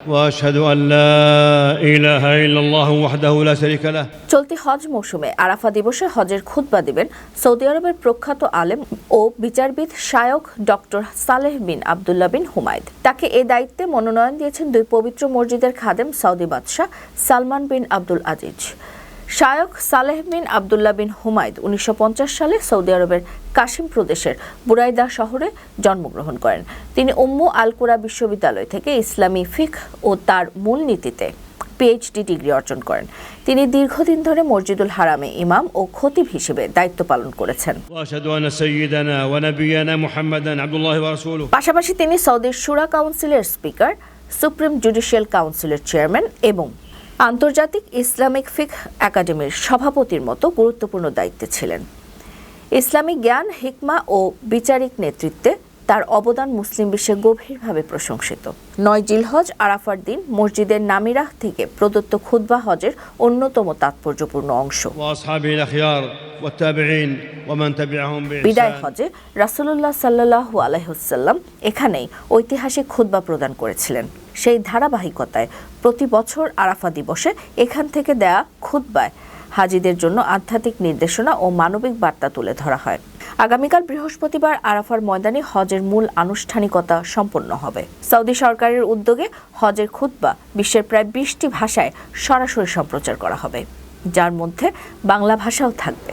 واشهد ان لا اله الا الله وحده لا شريك له চলতি হজ মৌসুমে আরাফা দিবসে হজের খুতবা দিবেন সৌদি আরবের প্রখ্যাত আলেম ও বিচারবিদ Sheikh doctor Saleh bin Abdullah bin Humaid তাকে এ দায়িত্বে মনোনয়ন দিয়েছেন দুই পবিত্র মসজিদের খাদেম সৌদি বাদশাহ সালমান বিন Abdul Aziz শায়ক Saleh bin Abdullah bin Humaid উনিশশো পঞ্চাশ সালে সৌদি আরবের কাশিম প্রদেশের বুরাইদা শহরে জন্মগ্রহণ করেন। তিনি উম্মু আলকুরা বিশ্ববিদ্যালয় থেকে ইসলামী ফিক ও তার মূলনীতিতে পিএইচডি ডিগ্রি অর্জন করেন। তিনি দীর্ঘদিন ধরে মসজিদুল হারামে ইমাম ও খতিব হিসেবে দায়িত্ব পালন করেছেন। পাশাপাশি তিনি সৌদির সুরা কাউন্সিলের স্পিকার সুপ্রিম জুডিশিয়াল কাউন্সিলের চেয়ারম্যান এবং আন্তর্জাতিক ইসলামিক ফিক একাডেমির সভাপতির মতো গুরুত্বপূর্ণ দায়িত্বে ছিলেন। ইসলামিক জ্ঞান হিকমা ও বিচারিক নেতৃত্বে তার অবদান মুসলিম বিশ্বে গভীরভাবে প্রশংসিত। নয় জিলহজ আরাফার দিন মসজিদের নামিরাহ থেকে প্রদত্ত খুদ্া হজের অন্যতম তাৎপর্যপূর্ণ অংশ। বিদায় হজে রাসুল্লাহ সাল্লাহ আলহ্লাম এখানেই ঐতিহাসিক খুদ্া প্রদান করেছিলেন। সেই ধারাবাহিকতায় প্রতি বছর আরাফা দিবসে এখান থেকে দেয়া খুতবায় হাজিদের জন্য আধ্যাত্মিক নির্দেশনা ও মানবিক বার্তা তুলে ধরা হয়। আগামীকাল বৃহস্পতিবার আরাফার ময়দানে হজের মূল আনুষ্ঠানিকতা সম্পন্ন হবে। সৌদি সরকারের উদ্যোগে হজের খুতবা বিশ্বের প্রায় বিশটি ভাষায় সরাসরি সম্প্রচার করা হবে, যার মধ্যে বাংলা ভাষাও থাকবে।